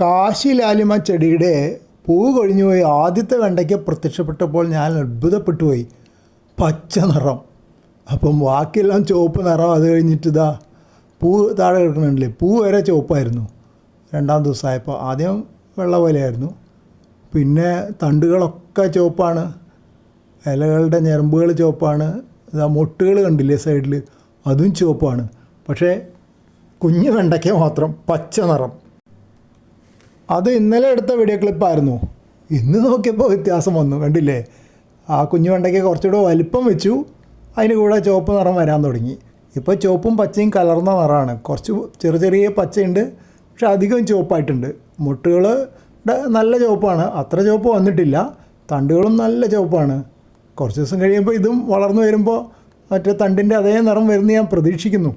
കാശി ലാലിമ ചെടിയുടെ പൂ കൊഴിഞ്ഞു പോയി. ആദ്യത്തെ വെണ്ടയ്ക്ക് പ്രത്യക്ഷപ്പെട്ടപ്പോൾ ഞാൻ അത്ഭുതപ്പെട്ടു പോയി. പച്ച നിറം. അപ്പം ബാക്കിയെല്ലാം ചുവപ്പ് നിറം. അത് കഴിഞ്ഞിട്ട് ഇതാ പൂ താഴെ കിടക്കണില്ലേ പൂ വരെ ചുവപ്പായിരുന്നു. രണ്ടാം ദിവസമായപ്പോൾ ആദ്യം വെള്ള പോലെയായിരുന്നു. പിന്നെ തണ്ടുകളൊക്കെ ചുവപ്പാണ്. ഇലകളുടെ ഞരമ്പുകൾ ചുവപ്പാണ്. ഇതാ മൊട്ടുകൾ കണ്ടില്ലേ സൈഡിൽ അതും ചുവപ്പാണ്. പക്ഷേ കുഞ്ഞു വെണ്ടയ്ക്ക മാത്രം പച്ച നിറം. അത് ഇന്നലെ എടുത്ത വീഡിയോ ക്ലിപ്പായിരുന്നു ഇന്ന് നോക്കിയപ്പോൾ വ്യത്യാസം വന്നു കണ്ടില്ലേ? ആ കുഞ്ഞു വെണ്ടയ്ക്ക് കുറച്ചുകൂടെ വലിപ്പം വെച്ചു അതിന് കൂടെ ചുവപ്പ് നിറം വരാൻ തുടങ്ങി. ഇപ്പോൾ ചുവപ്പും പച്ചയും കലർന്ന നിറമാണ്. കുറച്ച് ചെറിയ ചെറിയ പച്ചയുണ്ട് പക്ഷെ അധികം ചുവപ്പായിട്ടുണ്ട്. മുട്ടുകൾ നല്ല ചുവപ്പാണ്. അത്ര ചുവപ്പ് വന്നിട്ടില്ല. തണ്ടുകളും നല്ല ചുവപ്പാണ്. കുറച്ച് ദിവസം കഴിയുമ്പോൾ ഇതും വളർന്നു വരുമ്പോൾ മറ്റേ തണ്ടിന്റെ അതേ നിറം വരുന്ന ഞാൻ പ്രതീക്ഷിക്കുന്നു.